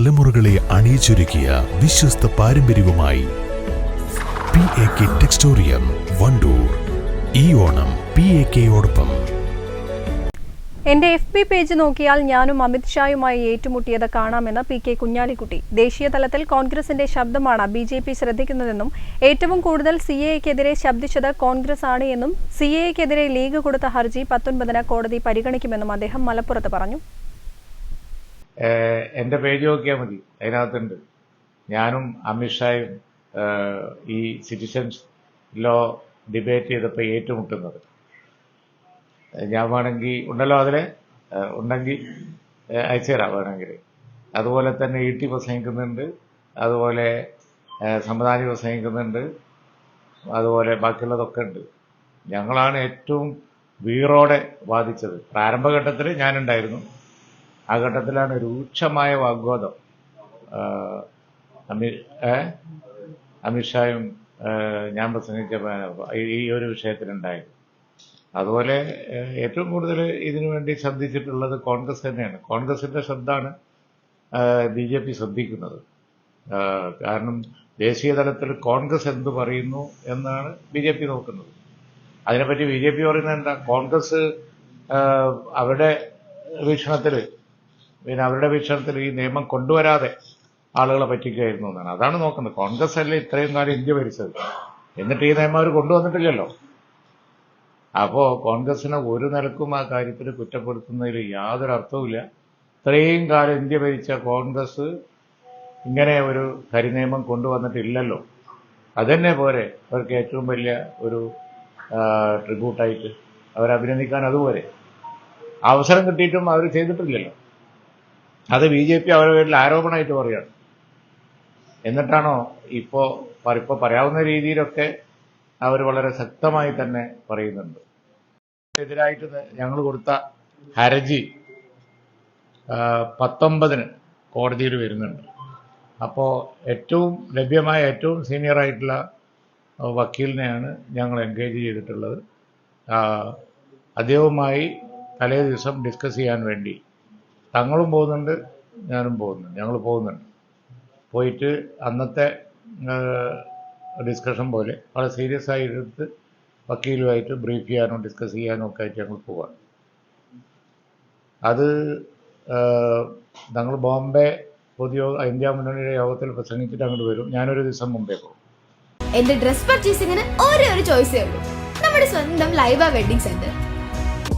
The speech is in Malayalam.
തലമുറകളെ അണിയിച്ചൊരുക്കിയ വിശ്വസ്ത പാരമ്പര്യവുമായി P A K textorium Wandoor ഈ ഓണം പി എ കെയോടൊപ്പം എന്റെ എഫ് ബി പേജ് നോക്കിയാൽ ഞാനും അമിത് ഷായുമായി ഏറ്റുമുട്ടിയത് കാണാമെന്ന് പി കെ കുഞ്ഞാലിക്കുട്ടി. ദേശീയ തലത്തിൽ കോൺഗ്രസിന്റെ ശബ്ദമാണ് ബി ജെ പി ശ്രദ്ധിക്കുന്നതെന്നും ഏറ്റവും കൂടുതൽ സി എക്കെതിരെ ശബ്ദിച്ചത് കോൺഗ്രസ് ആണ് എന്നും സി എക്കെതിരെ ലീഗ് കൊടുത്ത ഹർജി പത്തൊൻപതിന് കോടതി പരിഗണിക്കുമെന്നും അദ്ദേഹം മലപ്പുറത്ത് പറഞ്ഞു. എന്റെ പേജ് നോക്കിയാൽ മതി. അതിനകത്തുണ്ട്. ഞാനും അമിത്ഷായും ഈ സിറ്റിസൺസ് ലോ ഡിബേറ്റ് ചെയ്തപ്പോൾ ഏറ്റുമുട്ടുന്നത്. ഞാൻ വേണമെങ്കിൽ ഉണ്ടല്ലോ അതിലെ? ഉണ്ടെങ്കിൽ അയച്ചു അയച്ചുതരാം വേണമെങ്കിൽ അതുപോലെ തന്നെ ഇ ടി പ്രസംഗിക്കുന്നുണ്ട്. അതുപോലെ സമ്മതാനി പ്രസംഗിക്കുന്നുണ്ട്. അതുപോലെ ബാക്കിയുള്ളതൊക്കെ ഉണ്ട്. ഞങ്ങളാണ് ഏറ്റവും വീറോടെ വാദിച്ചത്. പ്രാരംഭഘട്ടത്തിൽ ഞാനുണ്ടായിരുന്നു. ആ ഘട്ടത്തിലാണ് രൂക്ഷമായ വാഗ്വാദം. അമി? അമിത്ഷായും ഞാൻ പ്രസംഗിച്ച ഈ- ഒരു വിഷയത്തിലുണ്ടായത് അതുപോലെ ഏറ്റവും കൂടുതൽ ഇതിനു വേണ്ടി ശ്രദ്ധിച്ചിട്ടുള്ളത് കോൺഗ്രസ് തന്നെയാണ്. കോൺഗ്രസിന്റെ ശ്രദ്ധയാണ് ബി ജെ പി ശ്രദ്ധിക്കുന്നത്. കാരണം ദേശീയ തലത്തിൽ കോൺഗ്രസ് എന്ത് പറയുന്നു എന്നാണ് ബി ജെ പി നോക്കുന്നത്. അതിനെപ്പറ്റി ബി ജെ പി പറയുന്നത് എന്താ? കോൺഗ്രസ് അവരുടെ വീക്ഷണത്തിൽ പിന്നെ അവരുടെ വീക്ഷണത്തിൽ ഈ നിയമം കൊണ്ടുവരാതെ ആളുകളെ പറ്റിക്കുകയായിരുന്നു എന്നാണ്. അതാണ് നോക്കുന്നത്. കോൺഗ്രസ് അല്ലേ ഇത്രയും കാലം ഇന്ത്യ ഭരിച്ചത്? എന്നിട്ട് ഈ നിയമം അവർ കൊണ്ടുവന്നിട്ടില്ലല്ലോ. അപ്പോ കോൺഗ്രസിനെ ഒരു നിലക്കും ആ കാര്യത്തിൽ കുറ്റപ്പെടുത്തുന്നതിൽ യാതൊരു അർത്ഥവുമില്ല ഇത്രയും കാലം ഇന്ത്യ ഭരിച്ച കോൺഗ്രസ് ഇങ്ങനെ ഒരു കരിനിയമം കൊണ്ടുവന്നിട്ടില്ലല്ലോ. അതന്നെ പോരെ അവർക്ക് ഏറ്റവും വലിയ ഒരു ട്രിബ്യൂട്ടായിട്ട് അവരെ അഭിനന്ദിക്കാൻ അതുപോലെ. അവസരം കിട്ടിയിട്ടും അവർ ചെയ്തിട്ടില്ലല്ലോ. അത് ബി ജെ പി അവരുടെ പേരിൽ ആരോപണമായിട്ട് പറയുകയാണ്. എന്നിട്ടാണോ ഇപ്പോ ഇപ്പോൾ ഇപ്പോ പറയാവുന്ന രീതിയിലൊക്കെ അവർ വളരെ ശക്തമായി തന്നെ പറയുന്നുണ്ട്. എതിരായിട്ട് ഞങ്ങൾ കൊടുത്ത ഹർജി പത്തൊമ്പതിന് കോടതിയിൽ വരുന്നുണ്ട്. അപ്പോൾ ഏറ്റവും ലഭ്യമായ ഏറ്റവും സീനിയർ ആയിട്ടുള്ള വക്കീലിനെയാണ് ഞങ്ങൾ എൻഗേജ് ചെയ്തിട്ടുള്ളത്. അദ്ദേഹവുമായി തലേ ദിവസം ഡിസ്കസ് ചെയ്യാൻ വേണ്ടി തങ്ങളും പോകുന്നുണ്ട് ഞാനും പോകുന്നുണ്ട് ഞങ്ങൾ പോകുന്നുണ്ട്. പോയിട്ട് അന്നത്തെ ഡിസ്കഷൻ പോലെ വളരെ സീരിയസ് ആയി എടുത്ത് വക്കീലുമായിട്ട് ബ്രീഫ് ചെയ്യാനോ ഡിസ്കസ് ചെയ്യാനോ ഒക്കെ ആയിട്ട് ഞങ്ങൾ പോവാണ്. അത് ഞങ്ങൾ ബോംബെ പൊതുയോഗ ഇന്ത്യ മുന്നണിയുടെ യോഗത്തിൽ പ്രസംഗിച്ചിട്ട് അങ്ങോട്ട് വരും. ഞാനൊരു ദിവസം മുമ്പേ പോകും. എന്റെ ഡ്രസ് പർച്ചേസിങ്ങിന് ഒരേ ഒരു ചോയ്സേ ഉള്ളൂ. നമ്മുടെ സ്വന്തം Laiba wedding centre